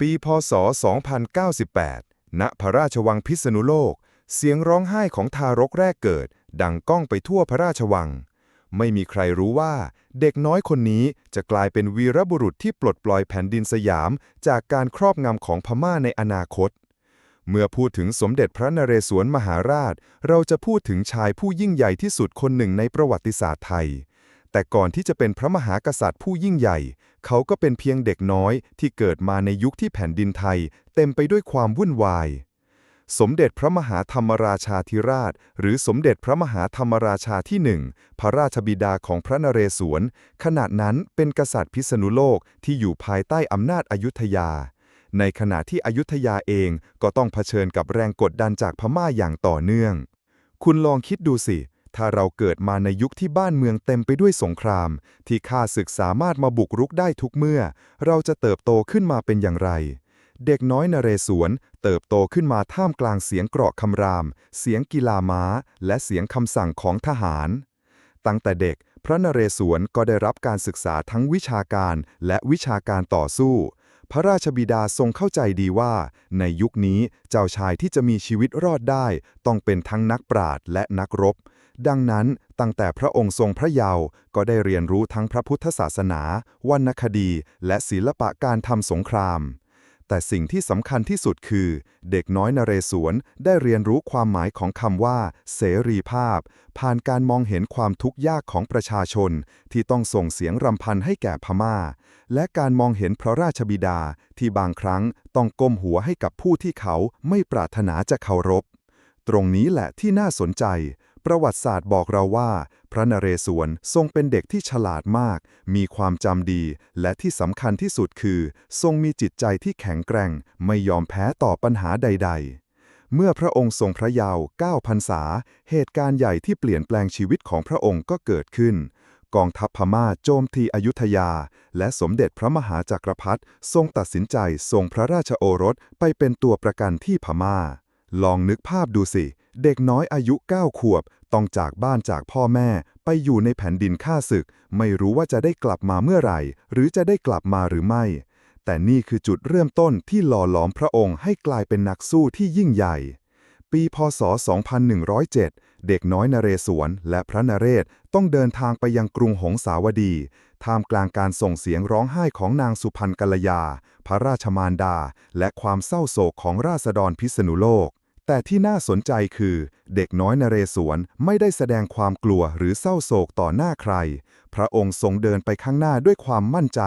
ปีพศ 2098 ณ พระราชวังพิษณุโลก เสียงร้องไห้ของทารกแรกเกิด ดังก้องไปทั่วพระราชวัง ไม่มีใครรู้ว่า เด็กน้อยคนนี้จะกลายเป็นวีรบุรุษที่ปลดปล่อยแผ่นดินสยาม จากการครอบงำของพม่าในอนาคต เมื่อพูดถึงสมเด็จพระนเรศวรมหาราช เราจะพูดถึงชายผู้ยิ่งใหญ่ที่สุดคนหนึ่งในประวัติศาสตร์ไทย แต่ก่อนที่จะเป็นพระมหากษัตริย์ผู้ยิ่งใหญ่ เขาก็เป็นเพียงเด็กน้อยที่เกิดมาในยุคที่แผ่นดินไทย เต็มไปด้วยความวุ่นวาย สมเด็จพระมหาธรรมราชาธิราช หรือสมเด็จพระมหาธรรมราชาที่หนึ่งพระราชบิดาของพระนเรศวร ขณะนั้นเป็นกษัตริย์พิษณุโลกที่อยู่ภายใต้อำนาจอยุธยา ในขณะที่อยุธยาเองก็ต้องเผชิญกับแรงกดดันจากพม่าอย่างต่อเนื่อง คุณลองคิดดูสิ ถ้าเราเกิดมาในยุคที่บ้านเมืองเต็มไปด้วยสงคราม ที่ข้าศึกสามารถมาบุกรุกได้ทุกเมื่อ เราจะเติบโตขึ้นมาเป็นอย่างไร เด็กน้อยนเรศวรเติบโตขึ้นมาท่ามกลางเสียงเกราะคำราม เสียงกีฬาม้า และเสียงคำสั่งของทหาร ตั้งแต่เด็ก พระนเรศวรก็ได้รับการศึกษาทั้งวิชาการและวิชาการต่อสู้พระราชบิดาทรงเข้าใจดีว่า ในยุคนี้เจ้าชายที่จะมีชีวิตรอดได้ ต้องเป็นทั้งนักปราชญ์และนักรบ ดังนั้นตั้งแต่พระองค์ทรงพระเยาว์ก็ได้เรียนรู้ทั้งพระพุทธศาสนา วรรณคดี และศิลปะการทำสงคราม แต่สิ่งที่สำคัญที่สุดคือ เด็กน้อยนเรศวรได้เรียนรู้ความหมายของคำว่า เสรีภาพ ผ่านการมองเห็นความทุกข์ยากของประชาชน ที่ต้องส่งเสียงรำพันให้แก่พม่า และการมองเห็นพระราชบิดาที่บางครั้งต้องก้มหัวให้กับผู้ที่เขาไม่ปรารถนาจะเคารพตรงนี้แหละที่น่าสนใจ ประวัติศาสตร์บอกเราว่า พระนเรศวรทรงเป็นเด็กที่ฉลาดมาก มีความจำดี และที่สำคัญที่สุดคือ ทรงมีจิตใจที่แข็งแกร่ง ไม่ยอมแพ้ต่อปัญหาใด ๆเมื่อพระองค์ทรงพระเยาว์9พรรษา เหตุการณ์ใหญ่ที่เปลี่ยนแปลงชีวิตของพระองค์ก็เกิดขึ้น กองทัพพม่าโจมตีอยุธยา และสมเด็จพระมหาจักรพรรดิทรงตัดสินใจส่งพระราชโอรสไปเป็นตัวประกันที่พม่า ลองนึกภาพดูสิ เด็กน้อยอายุ 9 ขวบ ต้องจากบ้านจากพ่อแม่ ไปอยู่ในแผ่นดินข้าศึก ไม่รู้ว่าจะได้กลับมาเมื่อไหร่ หรือจะได้กลับมาหรือไม่ แต่นี่คือจุดเริ่มต้นที่หล่อหลอมพระองค์ให้กลายเป็นนักสู้ที่ยิ่งใหญ่ ปีพศ 2107 เด็กน้อยนเรศวรและพระนเรศต้องเดินทางไปยังกรุงหงสาวดี ท่ามกลางการส่งเสียงร้องไห้ของนางสุพรรณกัลยา พระราชมารดา และความเศร้าโศกของราษฎรพิษณุโลก แต่ที่น่าสนใจคือ เด็กน้อยนเรศวรไม่ได้แสดงความกลัวหรือเศร้าโศกต่อหน้าใคร พระองค์ทรงเดินไปข้างหน้าด้วยความมั่นใจ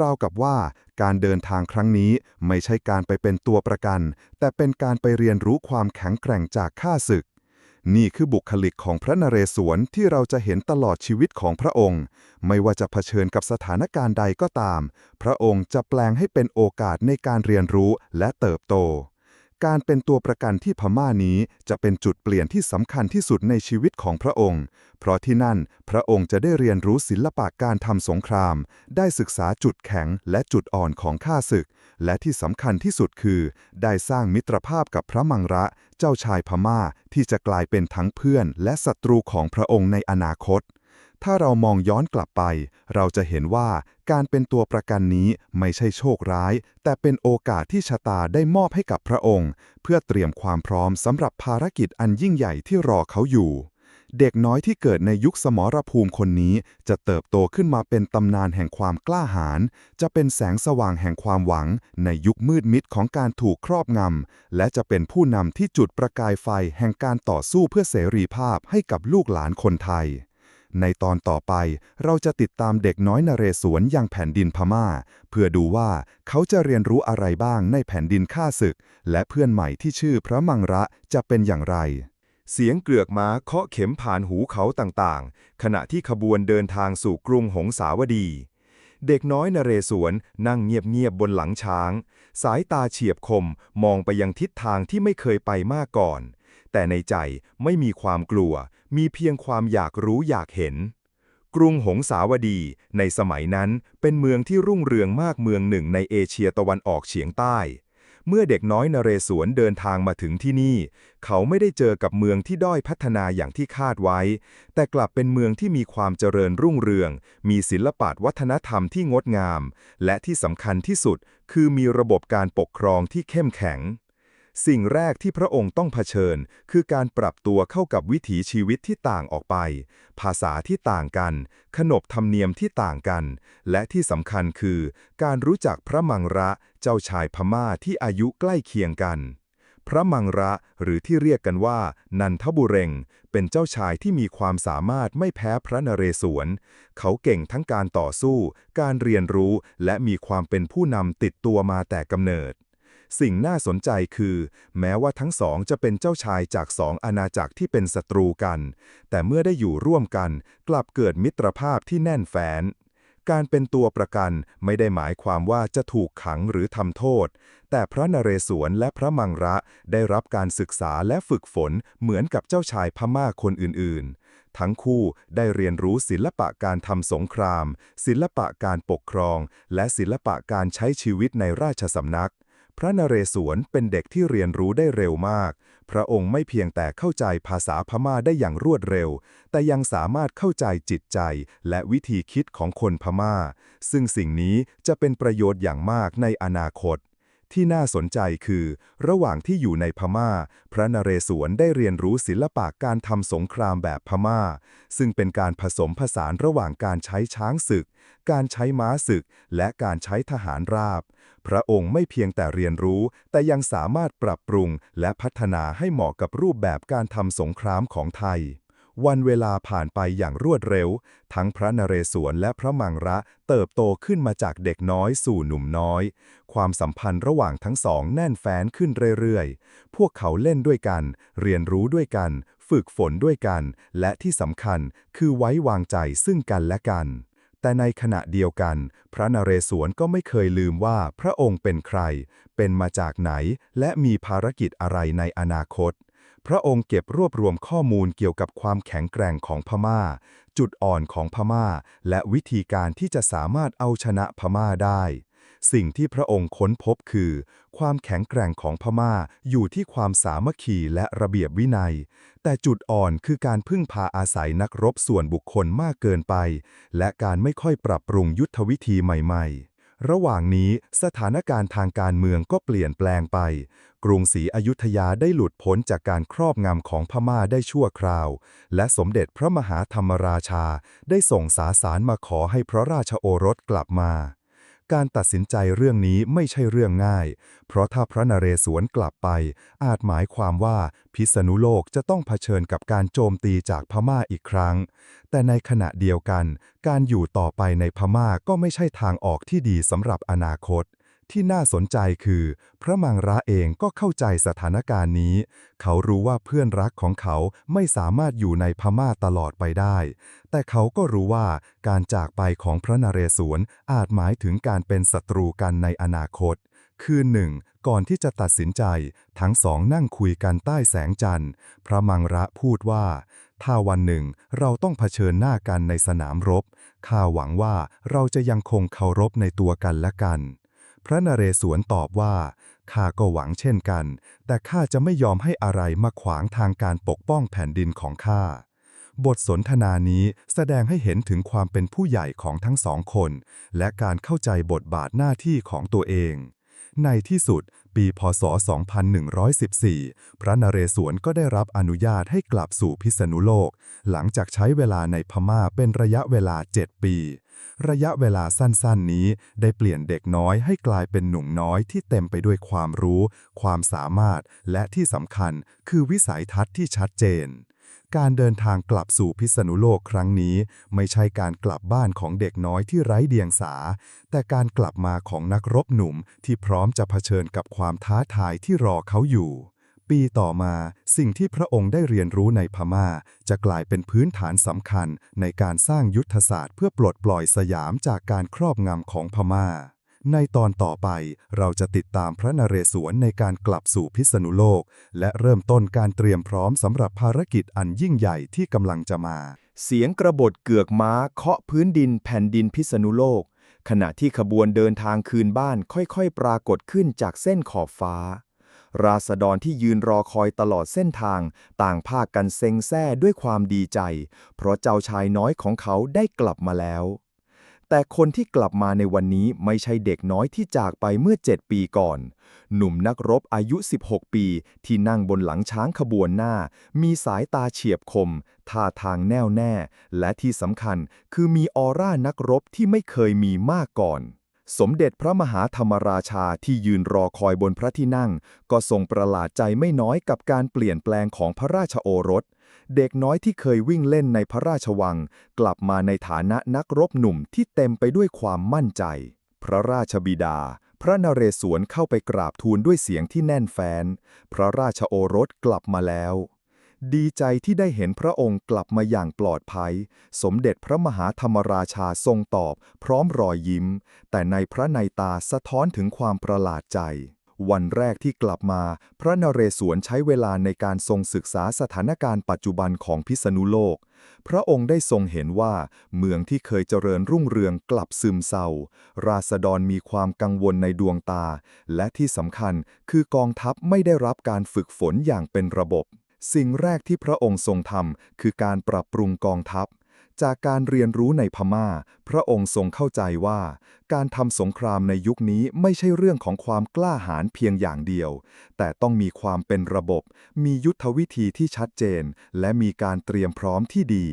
ราวกับว่าการเดินทางครั้งนี้ไม่ใช่การไปเป็นตัวประกัน แต่เป็นการไปเรียนรู้ความแข็งแกร่งจากข้าศึก นี่คือบุคลิกของพระนเรศวรที่เราจะเห็นตลอดชีวิตของพระองค์ ไม่ว่าจะเผชิญกับสถานการณ์ใดก็ตาม พระองค์จะแปลงให้เป็นโอกาสในการเรียนรู้และเติบโต การเป็นตัวประกันที่พม่านี้จะเป็นจุดเปลี่ยนที่สำคัญที่สุดในชีวิตของพระองค์ เพราะที่นั่นพระองค์จะได้เรียนรู้ศิลปะการทำสงคราม ได้ศึกษาจุดแข็งและจุดอ่อนของข้าศึก และที่สำคัญที่สุดคือ ได้สร้างมิตรภาพกับพระมังระ เจ้าชายพม่าที่จะกลายเป็นทั้งเพื่อนและศัตรูของพระองค์ในอนาคต ถ้าเรามองย้อนกลับไป เราจะเห็นว่าการเป็นตัวประกันนี้ไม่ใช่โชคร้าย แต่เป็นโอกาสที่ชะตาได้มอบให้กับพระองค์ เพื่อเตรียมความพร้อมสำหรับภารกิจอันยิ่งใหญ่ที่รอเขาอยู่ เด็กน้อยที่เกิดในยุคสมรภูมิคนนี้ จะเติบโตขึ้นมาเป็นตำนานแห่งความกล้าหาญ จะเป็นแสงสว่างแห่งความหวัง ในยุคมืดมิดของการถูกครอบงำ และจะเป็นผู้นำที่จุดประกายไฟแห่งการต่อสู้เพื่อเสรีภาพให้กับลูกหลานคนไทย ในตอนต่อไปเราจะติดตามเด็กน้อยนเรศวรยังแผ่นดินพม่า เพื่อดูว่าเขาจะเรียนรู้อะไรบ้างในแผ่นดินข้าศึก และเพื่อนใหม่ที่ชื่อพระมังระจะเป็นอย่างไร เสียงเกลือกม้าเคาะเข็มผ่านหูเขาต่างๆ ขณะที่ขบวนเดินทางสู่กรุงหงสาวดี เด็กน้อยนเรศวรนั่งเงียบๆบนหลังช้าง สายตาเฉียบคมมองไปยังทิศทางที่ไม่เคยไปมาก่อน แต่ในใจไม่มีความกลัว มีเพียงความอยากรู้อยากเห็น กรุงหงสาวดี ในสมัยนั้นเป็นเมืองที่รุ่งเรืองมากเมืองหนึ่งในเอเชียตะวันออกเฉียงใต้ เมื่อเด็กน้อยนเรศวรเดินทางมาถึงที่นี่ เขาไม่ได้เจอกับเมืองที่ด้อยพัฒนาอย่างที่คาดไว้ แต่กลับเป็นเมืองที่มีความเจริญรุ่งเรือง มีศิลปะวัฒนธรรมที่งดงาม และที่สำคัญที่สุดคือมีระบบการปกครองที่เข้มแข็ง สิ่งแรกที่พระองค์ต้องเผชิญ คือการปรับตัวเข้ากับวิถีชีวิตที่ต่างออกไป ภาษาที่ต่างกัน ขนบธรรมเนียมที่ต่างกัน และที่สำคัญคือ การรู้จักพระมังระเจ้าชายพม่าที่อายุใกล้เคียงกัน พระมังระหรือที่เรียกกันว่า นันทบุเรง เป็นเจ้าชายที่มีความสามารถไม่แพ้พระนเรศวร เขาเก่งทั้งการต่อสู้ การเรียนรู้ และมีความเป็นผู้นำติดตัวมาแต่กำเนิด สิ่งน่าสนใจคือ แม้ว่าทั้งสองจะเป็นเจ้าชายจากสองอาณาจักรที่เป็นศัตรูกัน แต่เมื่อได้อยู่ร่วมกัน กลับเกิดมิตรภาพที่แน่นแฟ้นการเป็นตัวประกันไม่ได้หมายความว่าจะถูกขังหรือทำโทษ แต่พระนเรศวรและพระมังระได้รับการศึกษาและฝึกฝนเหมือนกับเจ้าชายพม่าคนอื่นๆ ทั้งคู่ได้เรียนรู้ศิลปะการทำสงคราม ศิลปะการปกครอง และศิลปะการใช้ชีวิตในราชสำนัก พระนเรศวรเป็นเด็กที่เรียนรู้ได้เร็วมาก พระองค์ไม่เพียงแต่เข้าใจภาษาพม่าได้อย่างรวดเร็ว แต่ยังสามารถเข้าใจจิตใจและวิธีคิดของคนพม่า ซึ่งสิ่งนี้จะเป็นประโยชน์อย่างมากในอนาคต ที่น่าสนใจคือ ระหว่างที่อยู่ในพม่า พระนเรศวรได้เรียนรู้ศิลปะการทำสงครามแบบพม่า ซึ่งเป็นการผสมผสานระหว่างการใช้ช้างศึก การใช้ม้าศึก และการใช้ทหารราบ พระองค์ไม่เพียงแต่เรียนรู้ แต่ยังสามารถปรับปรุงและพัฒนาให้เหมาะกับรูปแบบการทำสงครามของไทย วันเวลาผ่านไปอย่างรวดเร็ว ทั้งพระนเรศวรและพระมังระเติบโตขึ้นมาจากเด็กน้อยสู่หนุ่มน้อย ความสัมพันธ์ระหว่างทั้งสองแน่นแฟ้นขึ้นเรื่อยๆ พวกเขาเล่นด้วยกัน เรียนรู้ด้วยกัน ฝึกฝนด้วยกัน และที่สำคัญคือไว้วางใจซึ่งกันและกันแต่ในขณะเดียวกัน พระนเรศวรก็ไม่เคยลืมว่าพระองค์เป็นใคร เป็นมาจากไหน และมีภารกิจอะไรในอนาคต พระองค์เก็บรวบรวมข้อมูลเกี่ยวกับความแข็งแกร่งของพม่า จุดอ่อนของพม่า และวิธีการที่จะสามารถเอาชนะพม่าได้ สิ่งที่พระองค์ค้นพบคือ ความแข็งแกร่งของพม่าอยู่ที่ความสามัคคีและระเบียบวินัย แต่จุดอ่อนคือการพึ่งพาอาศัยนักรบส่วนบุคคลมากเกินไป และการไม่ค่อยปรับปรุงยุทธวิธีใหม่ ๆ ระหว่างนี้สถานการณ์ทางการเมืองก็เปลี่ยนแปลงไป กรุงศรีอยุธยาได้หลุดพ้นจากการครอบงำของพม่าได้ชั่วคราว และสมเด็จพระมหาธรรมราชาได้ส่งสาสารมาขอให้พระราชโอรสกลับมา การตัดสินใจเรื่องนี้ไม่ใช่เรื่องง่าย เพราะถ้าพระนเรศวรกลับไป อาจหมายความว่าพิษณุโลกจะต้องเผชิญกับการโจมตีจากพม่าอีกครั้ง แต่ในขณะเดียวกัน การอยู่ต่อไปในพม่าก็ไม่ใช่ทางออกที่ดีสำหรับอนาคต ที่น่าสนใจคือ พระมังระเองก็เข้าใจสถานการณ์นี้ เขารู้ว่าเพื่อนรักของเขาไม่สามารถอยู่ในพม่าตลอดไปได้ แต่เขาก็รู้ว่าการจากไปของพระนเรศวรอาจหมายถึงการเป็นศัตรูกันในอนาคต คืนหนึ่ง ก่อนที่จะตัดสินใจ ทั้งสองนั่งคุยกันใต้แสงจันทร์ พระมังระพูดว่าถ้าวันหนึ่งเราต้องเผชิญหน้ากันในสนามรบ ข้าหวังว่าเราจะยังคงเคารพในตัวกันและกัน พระนเรศวรตอบว่าข้าก็หวังเช่นกัน แต่ข้าจะไม่ยอมให้อะไรมาขวางทางการปกป้องแผ่นดินของข้าบทสนทนานี้แสดงให้เห็นถึงความเป็นผู้ใหญ่ของทั้งสองคน และการเข้าใจบทบาทหน้าที่ของตัวเอง ในที่สุด ปีพศ 2114 พระนเรศวรก็ได้รับอนุญาตให้กลับสู่พิษณุโลก หลังจากใช้เวลาในพม่าเป็นระยะเวลา 7 ปี ระยะเวลาสั้นๆ นี้ได้เปลี่ยนเด็กน้อยให้กลายเป็นหนุ่มน้อยที่เต็มไปด้วยความรู้ ความสามารถ และที่สำคัญคือวิสัยทัศน์ที่ชัดเจน การเดินทางกลับสู่พิษณุโลกครั้งนี้ ไม่ใช่การกลับบ้านของเด็กน้อยที่ไร้เดียงสา แต่การกลับมาของนักรบหนุ่มที่พร้อมจะเผชิญกับความท้าทายที่รอเขาอยู่ ปีต่อมาสิ่งที่พระองค์ได้เรียนรู้ในพม่า จะกลายเป็นพื้นฐานสำคัญในการสร้างยุทธศาสตร์เพื่อปลดปล่อยสยามจากการครอบงำของพม่า ในตอนต่อไปเราจะติดตามพระนเรศวรในการกลับสู่พิษณุโลก และเริ่มต้นการเตรียมพร้อมสำหรับภารกิจอันยิ่งใหญ่ที่กำลังจะมา เสียงกระบฏเกือกม้าเคาะพื้นดินแผ่นดินพิษณุโลก ขณะที่ขบวนเดินทางคืนบ้านค่อยๆ ปรากฏขึ้นจากเส้นขอบฟ้า ราษฎรที่ยืนรอคอยตลอดเส้นทาง ต่างพากันเซ็งแซ่ด้วยความดีใจ เพราะเจ้าชายน้อยของเขาได้กลับมาแล้ว แต่คนที่กลับมาในวันนี้ไม่ใช่เด็กน้อยที่จากไปเมื่อ 7 ปีก่อน หนุ่มนักรบอายุ 16 ปี ที่นั่งบนหลังช้างขบวนหน้า มีสายตาเฉียบคม ท่าทางแน่วแน่ และที่สำคัญคือมีออร่านักรบที่ไม่เคยมีมาก่อนสมเด็จพระมหาธรรมราชาที่ยืนรอคอยบนพระที่นั่ง ก็ทรงประหลาดใจไม่น้อยกับการเปลี่ยนแปลงของพระราชโอรส เด็กน้อยที่เคยวิ่งเล่นในพระราชวัง กลับมาในฐานะนักรบหนุ่มที่เต็มไปด้วยความมั่นใจ พระราชบิดา พระนเรศวรเข้าไปกราบทูลด้วยเสียงที่แน่นแฟ้นพระราชโอรสกลับมาแล้ว ดีใจที่ได้เห็นพระองค์กลับมาอย่างปลอดภัย สมเด็จพระมหาธรรมราชาทรงตอบ พร้อมรอยยิ้ม แต่ในพระในตาสะท้อนถึงความประหลาดใจ วันแรกที่กลับมา พระนเรศวรใช้เวลาในการทรงศึกษาสถานการณ์ปัจจุบันของพิษณุโลก พระองค์ได้ทรงเห็นว่า เมืองที่เคยเจริญรุ่งเรืองกลับซึมเศร้า ราษฎรมีความกังวลในดวงตา และที่สำคัญคือกองทัพไม่ได้รับการฝึกฝนอย่างเป็นระบบ สิ่งแรกที่พระองค์ทรงทำคือการปรับปรุงกองทัพ จากการเรียนรู้ในพม่า พระองค์ทรงเข้าใจว่า การทำสงครามในยุคนี้ไม่ใช่เรื่องของความกล้าหาญเพียงอย่างเดียว แต่ต้องมีความเป็นระบบ มียุทธวิธีที่ชัดเจน และมีการเตรียมพร้อมที่ดี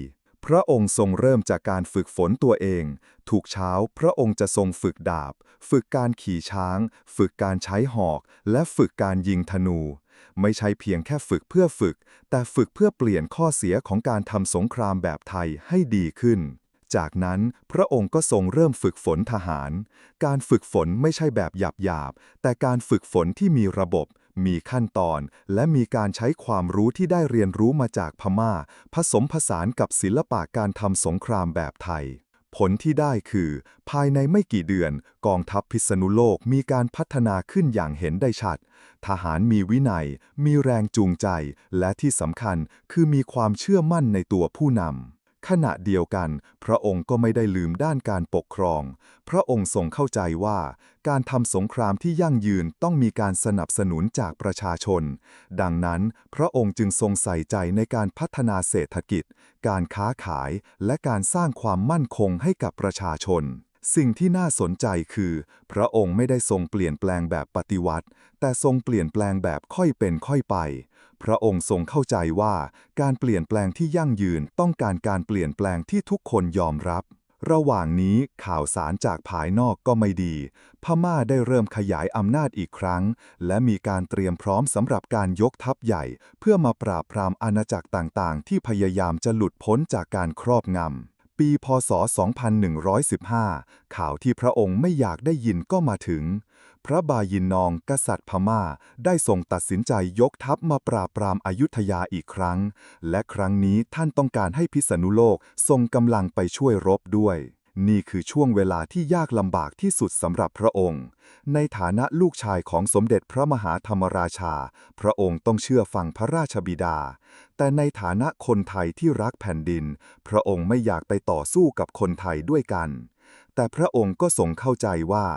พระองค์ทรงเริ่มจากการฝึกฝนตัวเอง ถูกเช้า พระองค์จะทรงฝึกดาบ ฝึกการขี่ช้าง ฝึกการใช้หอก และฝึกการยิงธนู ไม่ใช่เพียงแค่ฝึกเพื่อฝึก แต่ฝึกเพื่อเปลี่ยนข้อเสียของการทำสงครามแบบไทยให้ดีขึ้น จากนั้นพระองค์ก็ทรงเริ่มฝึกฝนทหาร การฝึกฝนไม่ใช่แบบหยาบๆ แต่การฝึกฝนที่มีระบบ มีขั้นตอน และมีการใช้ความรู้ที่ได้เรียนรู้มาจากพม่า ผสมผสานกับศิลปะการทำสงครามแบบไทย ผลที่ได้คือ ภายในไม่กี่เดือนกองทัพพิษณุโลกมีการพัฒนาขึ้นอย่างเห็นได้ชัด ทหารมีวินัย มีแรงจูงใจ และที่สำคัญคือมีความเชื่อมั่นในตัวผู้นำ ขณะเดียวกัน พระองค์ก็ไม่ได้ลืมด้านการปกครอง พระองค์ทรงเข้าใจว่า การทำสงครามที่ยั่งยืนต้องมีการสนับสนุนจากประชาชน ดังนั้น พระองค์จึงทรงใส่ใจในการพัฒนาเศรษฐกิจ การค้าขาย และการสร้างความมั่นคงให้กับประชาชน สิ่งที่น่าสนใจคือ พระองค์ไม่ได้ทรงเปลี่ยนแปลงแบบปฏิวัติ แต่ทรงเปลี่ยนแปลงแบบค่อยเป็นค่อยไป พระองค์ทรงเข้าใจว่าการเปลี่ยนแปลงที่ยั่งยืนต้องการการเปลี่ยนแปลงที่ทุกคนยอมรับ ระหว่างนี้ข่าวสารจากภายนอกก็ไม่ดี พม่าได้เริ่มขยายอำนาจอีกครั้ง และมีการเตรียมพร้อมสำหรับการยกทัพใหญ่ เพื่อมาปราบปรามอาณาจักรต่างๆ ที่พยายามจะหลุดพ้นจากการครอบงำ ปีพศ 2115 ข่าวที่พระองค์ไม่อยากได้ยินก็มาถึง พระบายินนองกษัตริย์พม่าได้ทรงตัดสินใจยกทัพมาปราบปรามอายุทยาอีกครั้ง และครั้งนี้ท่านต้องการให้พิษณุโลกทรงกำลังไปช่วยรบด้วย นี่คือช่วงเวลาที่ยากลำบากที่สุดสำหรับพระองค์ ในฐานะลูกชายของสมเด็จพระมหาธรรมราชา พระองค์ต้องเชื่อฟังพระราชบิดา แต่ในฐานะคนไทยที่รักแผ่นดิน พระองค์ไม่อยากไปต่อสู้กับคนไทยด้วยกัน แต่พระองค์ก็ทรงเข้าใจว่า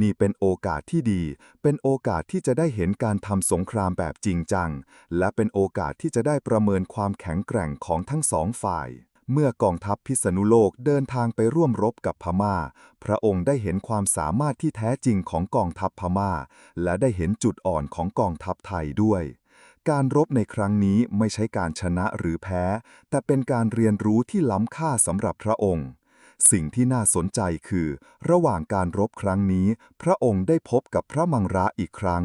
นี่เป็นโอกาสที่ดี เป็นโอกาสที่จะได้เห็นการทำสงครามแบบจริงจัง และเป็นโอกาสที่จะได้ประเมินความแข็งแกร่งของทั้งสองฝ่าย เมื่อกองทัพพิษณุโลกเดินทางไปร่วมรบกับพม่า พระองค์ได้เห็นความสามารถที่แท้จริงของกองทัพพม่า และได้เห็นจุดอ่อนของกองทัพไทยด้วย การรบในครั้งนี้ไม่ใช่การชนะหรือแพ้ แต่เป็นการเรียนรู้ที่ล้ำค่าสำหรับพระองค์ สิ่งที่น่าสนใจคือ ระหว่างการรบครั้งนี้ พระองค์ได้พบกับพระมังระอีกครั้ง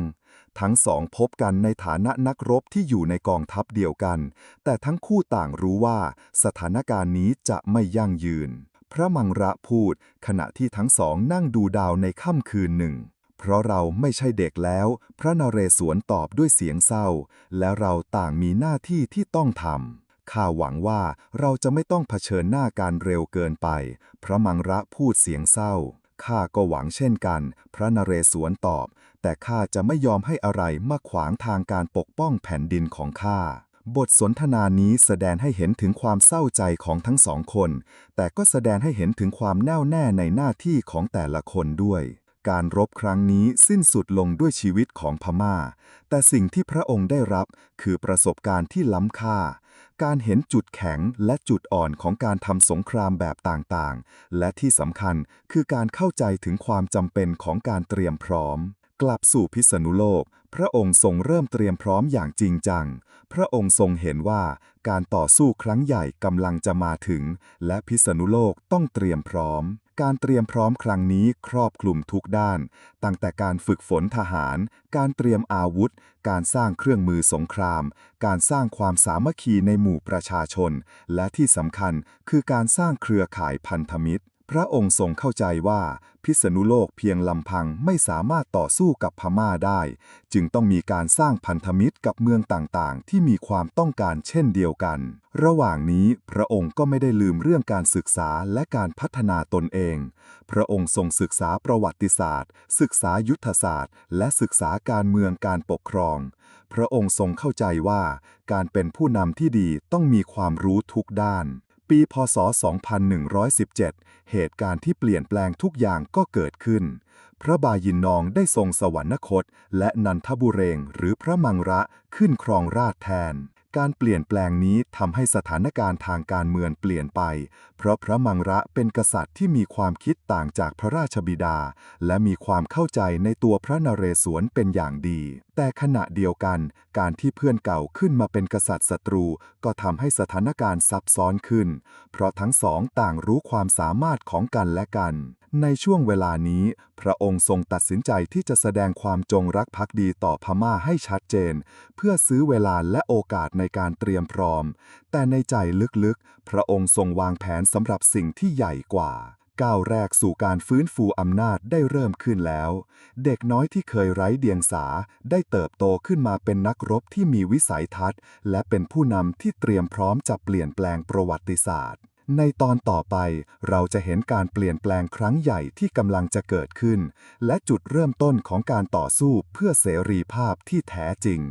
ทั้งสองพบกันในฐานะนักรบที่อยู่ในกองทัพเดียวกัน แต่ทั้งคู่ต่างรู้ว่าสถานการณ์นี้จะไม่ยั่งยืน พระมังระพูด ขณะที่ทั้งสองนั่งดูดาวในค่ำคืนหนึ่ง เพราะเราไม่ใช่เด็กแล้ว พระนเรศวรตอบด้วยเสียงเศร้า และเราต่างมีหน้าที่ที่ต้องทำข้าหวังว่าเราจะไม่ต้องเผชิญหน้าการเร็วเกินไป พระมังระพูดเสียงเศร้า ข้าก็หวังเช่นกัน พระนเรศวรตอบ แต่ข้าจะไม่ยอมให้อะไรมาขวางทางการปกป้องแผ่นดินของข้า บทสนทนานี้แสดงให้เห็นถึงความเศร้าใจของทั้งสองคน แต่ก็แสดงให้เห็นถึงความแน่วแน่ในหน้าที่ของแต่ละคนด้วย การรบครั้งนี้สิ้นสุดลงด้วยชีวิตของพม่า แต่สิ่งที่พระองค์ได้รับคือประสบการณ์ที่ล้ำค่า การเห็นจุดแข็งและจุดอ่อนของการทำสงครามแบบต่างๆ และที่สำคัญคือการเข้าใจถึงความจำเป็นของการเตรียมพร้อม กลับสู่พิษณุโลก พระองค์ทรงเริ่มเตรียมพร้อมอย่างจริงจัง พระองค์ทรงเห็นว่าการต่อสู้ครั้งใหญ่กำลังจะมาถึง และพิษณุโลกต้องเตรียมพร้อม การเตรียมพร้อมครั้งนี้ครอบคลุมทุกด้าน ตั้งแต่การฝึกฝนทหาร การเตรียมอาวุธ การสร้างเครื่องมือสงคราม การสร้างความสามัคคีในหมู่ประชาชน และที่สำคัญคือการสร้างเครือข่ายพันธมิตร พระองค์ทรงเข้าใจว่าพิษณุโลกเพียงลำพังไม่สามารถต่อสู้กับพม่าได้ จึงต้องมีการสร้างพันธมิตรกับเมืองต่างๆ ที่มีความต้องการเช่นเดียวกัน ระหว่างนี้พระองค์ก็ไม่ได้ลืมเรื่องการศึกษาและการพัฒนาตนเอง พระองค์ทรงศึกษาประวัติศาสตร์ ศึกษายุทธศาสตร์ และศึกษาการเมืองการปกครอง พระองค์ทรงเข้าใจว่า การเป็นผู้นำที่ดีต้องมีความรู้ทุกด้าน ปีพศ 2117 เหตุการณ์ที่เปลี่ยนแปลงทุกอย่างก็เกิดขึ้น พระบายินนองได้ทรงสวรรคต และนันทบุเรงหรือพระมังระขึ้นครองราชแทน การเปลี่ยนแปลงนี้ทำให้สถานการณ์ทางการเมืองเปลี่ยนไป เพราะพระมังระเป็นกษัตริย์ที่มีความคิดต่างจากพระราชบิดา และมีความเข้าใจในตัวพระนเรศวรเป็นอย่างดี แต่ขณะเดียวกัน การที่เพื่อนเก่าขึ้นมาเป็นกษัตริย์ศัตรู ก็ทำให้สถานการณ์ซับซ้อนขึ้น เพราะทั้งสองต่างรู้ความสามารถของกันและกันในช่วงเวลานี้ พระองค์ทรงตัดสินใจที่จะแสดงความจงรักภักดีต่อพม่าให้ชัดเจน เพื่อซื้อเวลาและโอกาสในการเตรียมพร้อม แต่ในใจลึกๆ พระองค์ทรงวางแผนสำหรับสิ่งที่ใหญ่กว่าก้าวแรกสู่การฟื้นฟูอำนาจได้เริ่มขึ้นแล้ว เด็กน้อยที่เคยไร้เดียงสาได้เติบโตขึ้นมาเป็นนักรบที่มีวิสัยทัศน์ และเป็นผู้นำที่เตรียมพร้อมจะเปลี่ยนแปลงประวัติศาสตร์ ในตอนต่อไปเราจะเห็นการเปลี่ยนแปลงครั้งใหญ่ที่กำลังจะเกิดขึ้น และจุดเริ่มต้นของการต่อสู้เพื่อเสรีภาพที่แท้จริง